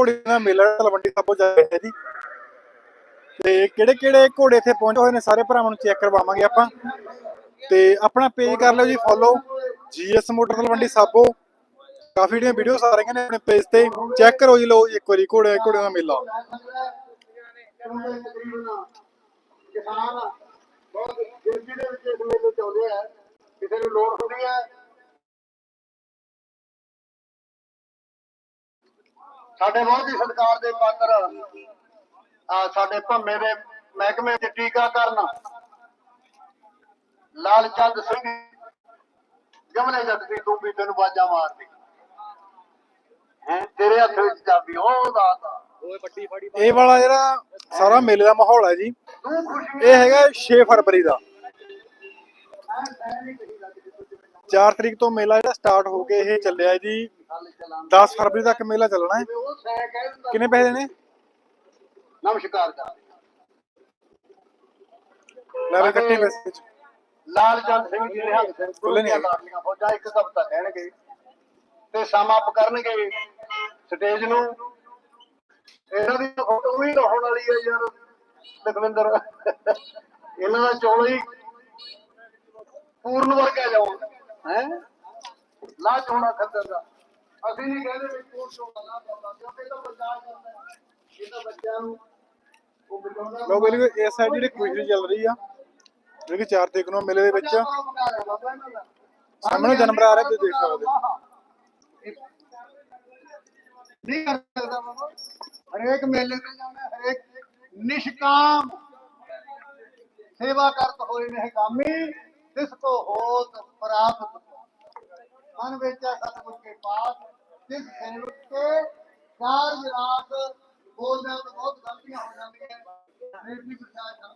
ਘੋੜੇ ਦਾ ਮੇਲਾ ਤਲਵੰਡੀ ਸਾਬੋ ਜਾ ਰਿਹਾ ਜੀ। ਤੇ ਕਿਹੜੇ ਕਿਹੜੇ ਘੋੜੇ ਇੱਥੇ ਪਹੁੰਚੇ ਹੋਏ ਨੇ, ਸਾਰੇ ਭਰਾਵਾਂ ਨੂੰ ਚੈੱਕ ਕਰਵਾਵਾਂਗੇ ਆਪਾਂ। ਤੇ ਆਪਣਾ ਪੇਜ ਕਰ ਲਿਓ ਜੀ follow GS motor Talwandi Sabo. ਕਾਫੀ ਜਿਹੜੀਆਂ ਵੀਡੀਓਸ ਆ ਰਹੀਆਂ ਨੇ ਆਪਣੇ ਪੇਜ ਤੇ। ਚੈੱਕ ਕਰੋ ਜੀ, ਲਓ ਜੀ, ਇੱਕ ਵਾਰੀ ਘੋੜੇ ਘੋੜੇ ਦਾ ਮੇਲਾ। ਕਿਸਾਨ ਬਹੁਤ ਗਿਣਤੀ ਦੇ ਵਿੱਚ ਇਸ ਮੇਲੇ ਚ ਆਉਂਦੇ ਆ। ਕਿਸੇ ਨੂੰ ਲੋੜ ਹੁੰਦੀ ਹੈ ਸਾਡੇ ਹੀ ਸਤਿਕਾਰ ਦੇ ਪਾਤਰ ਆ ਸਾਡੇ ਭੰਮੇ ਦੇ ਮਹਿਕਮੇ ਦੇ ਟੀਕਾਕਰਨ ਲਾਲ ਚੰਦ ਸਿੰਘ ਜਮਨੇ ਜੱਟ ਦੀ ਤੂੰ ਵੀ ਤੈਨੂੰ ਬਾਜਾ ਮਾਰਦੀ। ਹੈ ਤੇਰੇ ਹੱਥ ਵਿੱਚ ਚਾਬੀ ਉਹ ਦਾਤਾ। ਇਹ ਵਾਲਾ ਜਿਹੜਾ ਸਾਰਾ ਮੇਲੇ ਦਾ ਮਾਹੌਲ ਹੈ ਜੀ ਇਹ ਹੈਗਾ 6 ਫਰਵਰੀ ਦਾ। 4 ਤਰੀਕ ਤੋਂ ਮੇਲਾ ਜਿਹੜਾ ਸਟਾਰਟ ਹੋ ਕੇ ਇਹ ਚੱਲਿਆ ਜੀ 10 ਫਰਵਰੀ ਤੱਕ ਮੇਲਾ ਚੱਲਣਾ ਹੈ। ਕਿੰਨੇ ਪੈਸੇ ਨੇ ਨਮਸਕਾਰ। ਕਰ ਲੈ ਵੀ ਕੱਟੇ ਪੈਸੇ। ਵਿੱਚ ਲਾਲ ਚੰਦ ਸਿੰਘ ਜੀ ਨੇ ਹੱਥ ਨਹੀਂ। ਲਾਲੀਆਂ ਫੌਜਾਂ ਇੱਕ ਕਵਿਤਾ ਕਹਿਣਗੇ। ਤੇ ਸਮ ਅਪ ਕਰਨਗੇ ਸਟੇਜ ਨੂੰ। ਇਹਨਾਂ ਦੀ ਫੋਟੋ ਵੀ ਲਾਉਣ ਵਾਲੀ ਹੈ ਯਾਰ ਲਖਵਿੰਦਰ। ਇਹਨਾਂ ਦਾ ਚੋਲਾ ਹੀ ਪੂਰਨ ਵਰਗਾ ਜਾਉਂ ਹੈ? ਲਾ ਚੋਣਾ ਖੱਦਰ ਦਾ। ਅਸੀਂ ਨਹੀਂ ਕਹਿੰਦੇ ਵੀ ਕੋਰ ਚੋਣਾ ਲਾ ਪਾਉਂਦਾ ਕਿਉਂਕਿ ਇਹ ਤਾਂ ਪ੍ਰਚਾਰ ਕਰਦਾ ਹੈ। ਇਹ ਤਾਂ ਬੱਚਿਆਂ ਨੂੰ ਉਹ ਬਚਾਉਂਦਾ ਲੋ ਬਈ ਇਸ ਸਾਈਡ ਜਿਹੜੀ ਕੁਇਜ਼ ਚੱਲ ਰਹੀ ਆ ਜਿਹੜੀ 4 ਤਰੀਕ ਨੂੰ ਮੇਲੇ ਦੇ। ਵਿੱਚ ਸਾਹਮਣੇ ਜਾਨਵਰ ਆ ਰਹੇ ਤੁਸੀਂ ਦੇਖ ਸਕਦੇ। ਨਹੀਂ ਕਰ ਸਕਦਾ ਬਾਬਾ। ਹਰੇਕ ਮੇਲੇ ਤੇ ਜਾਣਾ ਹਰੇਕ ਨਿਸ਼ਕਾਮ। ਸੇਵਾ ਕਰਤ ਹੋਏ ਨੇ ਕਾਮੀ ਤਿਸ ਕੋ ਹੋਤ ਪ੍ਰਾਪਤ। ਮਨ ਵਿੱਚ ਸਤਿਗੁਰ ਕੇ ਪਾਸ ਸੇਵਕ ਕੇ ਕਾਰਜ ਰਾਤ ਬੋਲਦੇ ਬਹੁਤ ਗਲਤੀਆਂ ਹੋ ਜਾਂਦੀਆਂ ਰੇਡੀ ਪ੍ਰਚਾਰ ਕਰਨਾ